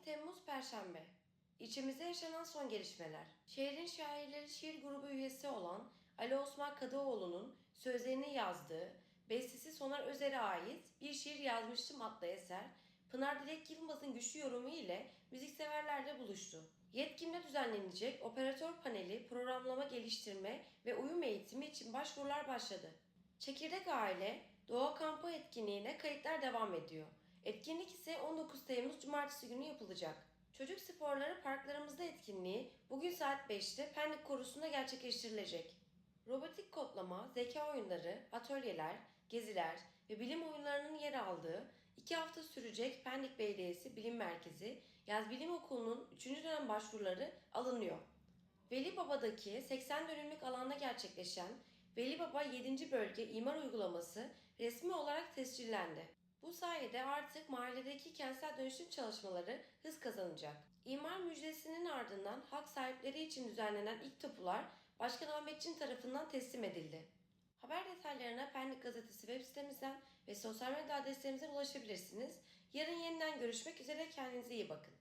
12 Temmuz Perşembe. İçimizde yaşanan son gelişmeler. Şehrin şairleri şiir grubu üyesi olan Ali Osman Kadıoğlu'nun sözlerini yazdığı, bestesi Soner Özer'e ait Bir Şiir Yazmıştım adlı eser, Pınar Dilek Yılmaz'ın güçlü yorumu ile müzikseverlerle buluştu. Yetkimle düzenlenecek operatör paneli, programlama geliştirme ve uyum eğitimi için başvurular başladı. Çekirdek Aile Doğa Kampı etkinliğine kayıtlar devam ediyor. Etkinlik ise 19 Temmuz Cumartesi günü yapılacak. Çocuk sporları parklarımızda etkinliği bugün saat 5'te Pendik Korusu'nda gerçekleştirilecek. Robotik kodlama, zeka oyunları, atölyeler, geziler ve bilim oyunlarının yer aldığı 2 hafta sürecek Pendik Belediyesi Bilim Merkezi Yaz Bilim Okulu'nun 3. dönem başvuruları alınıyor. Veli Baba'daki 80 dönümlük alanda gerçekleşen Veli Baba 7. Bölge İmar Uygulaması resmi olarak tescillendi. Bu sayede artık mahalledeki kentsel dönüşüm çalışmaları hız kazanacak. İmar müjdesinin ardından hak sahipleri için düzenlenen ilk tapular Başkan Ahmetçin tarafından teslim edildi. Haber detaylarına Pendik Gazetesi web sitemizden ve sosyal medya adreslerimizden ulaşabilirsiniz. Yarın yeniden görüşmek üzere kendinize iyi bakın.